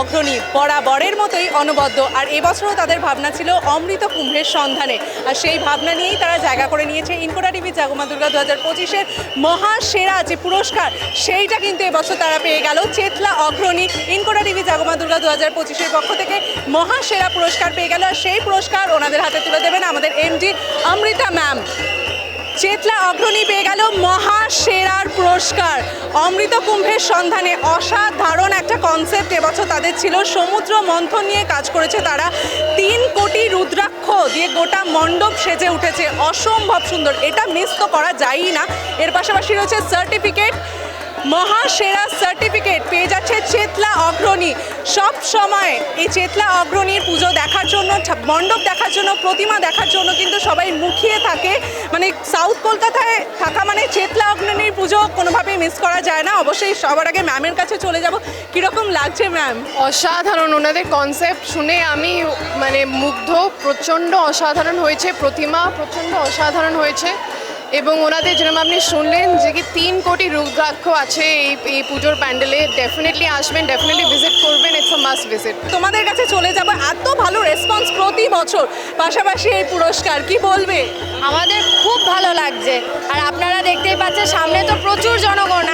অগ্রণী বরাবরের মতোই অনবদ্য। আর এবছরও তাদের ভাবনা ছিল অমৃত কুম্ভের সন্ধানে। আর সেই ভাবনা নিয়েই তারা জায়গা করে নিয়েছে ইনকোটা টিভি জাগমা দুর্গা দু হাজার পঁচিশের মহাসেরা যে পুরস্কার, সেইটা কিন্তু এবছর তারা পেয়ে গেল। চেতলা অগ্রণী ইনকোটা টিভি জাগমা দুর্গা দু হাজার পঁচিশের পক্ষ থেকে মহাসেরা পুরস্কার পেয়ে গেল। আর সেই পুরস্কার ওনাদের হাতে তুলে দেবেন আমাদের এমডি অমৃতা ম্যাম। চেতলা অগ্রণী পেয়ে গেল মহাসেরার পুরস্কার। অমৃত কুম্ভের সন্ধানে অসাধারণ একটা কনসেপ্ট এবছর তাদের ছিল। সমুদ্র মন্থন নিয়ে কাজ করেছে তারা। তিন কোটি রুদ্রাক্ষ দিয়ে গোটা মণ্ডপ সেজে উঠেছে। অসম্ভব সুন্দর। এটা মিস তো করা যায়ই না। এর পাশাপাশি রয়েছে সার্টিফিকেট মহাসেরা সার্টিফিকেট পেয়ে যাচ্ছে চেতলা অগ্রণী। সব সময় এই চেতলা অগ্রণীর পুজো দেখার জন্য মণ্ডপ দেখার জন্য, প্রতিমা দেখার জন্য কিন্তু সবাই মুখিয়ে থাকে। মানে সাউথ কলকাতায় থাকা মানে চেতলা অগ্রণীর পুজো কোনোভাবেই মিস করা যায় না। অবশ্যই সবার আগে ম্যামের কাছে চলে যাব। কীরকম লাগছে ম্যাম অসাধারণ। ওনাদের কনসেপ্ট শুনে আমি মানে মুগ্ধ, প্রচণ্ড অসাধারণ হয়েছে। প্রতিমা প্রচণ্ড অসাধারণ হয়েছে। এবং ওনাদের যেরকম আপনি শুনলেন যে কি তিন কোটি রুদ্রাক্ষ আছে এই এই পুজোর প্যান্ডেলে ডেফিনেটলি আসবেন ডেফিনেটলি ভিজিট করবেন ইটস আ মাস্ট ভিজিট তোমাদের কাছে চলে যাব এত ভালো রেসপন্স প্রতি বছর পাশাপাশি এই পুরস্কার কি বলবে? আমাদের খুব ভালো লাগছে আর আপনারা দেখতেই পাচ্ছেন সামনে তো প্রচুর জনগণ